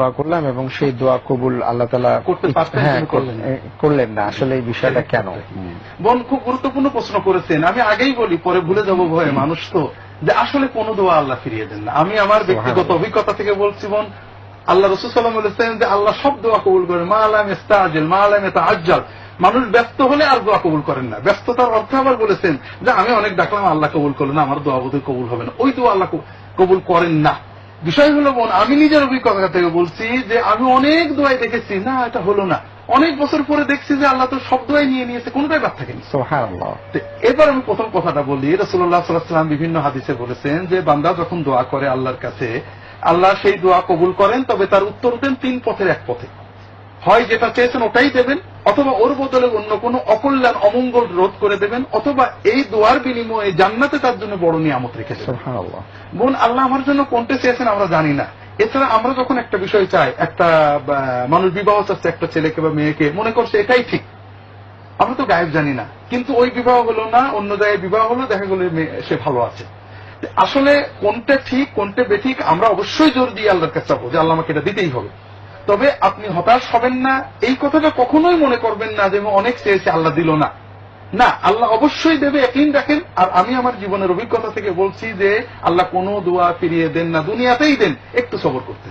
দোয়া করলাম এবং সেই দোয়া কবুল আল্লাহ তালা হ্যাঁ করলেন। না। আসলে এই বিষয়টা কেন? বোন খুব গুরুত্বপূর্ণ প্রশ্ন করেছেন। আমি আগেই বলি পরে ভুলে যাব ভয়ে মানুষ তো। যে আসলে কোনো দোয়া আল্লাহ ফিরিয়ে দেন না। আমি আমার ব্যক্তিগত অভিজ্ঞতা থেকে বলছি বোন আল্লাহ রসুল সাল্লাম বলেছেন যে আল্লাহ সব দোয়া কবুল করেন। মা আলাম ইস্তাজেল মা আলাম এটা আজ্জাল মানুষ ব্যস্ত হলে আর দোয়া কবুল করেন না। ব্যস্ততার অর্থ আবার বলেছেন যে আমি অনেক ডাকলাম আল্লাহ কবুল করলেন না আমার দোয়া বোধ কবুল হবে না। ওই দোয়া আল্লাহ কবুল করেন না। বিষয় হলো বোন আমি নিজের অভিজ্ঞতা থেকে বলছি যে আমি অনেক দোয়াই দেখেছি। না এটা হলো না। অনেক বছর পরে দেখছি যে আল্লাহ তো সব দোয়াই নিয়ে নিয়েছে কোনটাই বাদ থাকেনি। এবার আমি প্রথম কথাটা বলি রসুল্লাহ সাল্লাম বিভিন্ন হাদিসে বলেছেন যে বান্দা যখন দোয়া করে আল্লাহর কাছে আল্লাহ সেই দোয়া কবুল করেন তবে তার উত্তর দেন তিন পথের এক পথে। হয় যেটা চেয়েছেন ওটাই দেবেন অথবা ওর বদলে অন্য কোনো অকল্যাণ অমঙ্গল রোধ করে দেবেন অথবা এই দোয়ার বিনিময়ে জান্নাতে তার জন্য বড় নিয়ামত রেখে দেবেন। বোন আল্লাহ আমার জন্য কোনটা চেয়েছেন আমরা জানি না। এছাড়া আমরা যখন একটা বিষয় চাই একটা মানুষ বিবাহ চাচ্ছে একটা ছেলেকে বা মেয়েকে মনে করছে এটাই ঠিক। আমরা তো গায়েব জানি না। কিন্তু ওই বিবাহ হলো না অন্য জায়গায় বিবাহ হলো দেখা গেল সে ভালো আছে। আসলে কোনটা ঠিক কোনটা বেঠিক আমরা অবশ্যই জোর দিয়ে আল্লাহর কাছে চাবো যে আল্লাহ আমাকে এটা দিতেই হবে। তবে আপনি হতাশ হবেন না। এই কথাটা কখনোই মনে করবেন না যে অনেক চেয়েছে, আল্লাহ দিল না। না, আল্লাহ অবশ্যই দেবে একদিন রাখেন। আর আমি আমার জীবনের অভিজ্ঞতা থেকে বলছি যে, আল্লাহ কোনো দোয়া ফিরিয়ে দেন না, দুনিয়াতেই দেন। একটু সবর করতে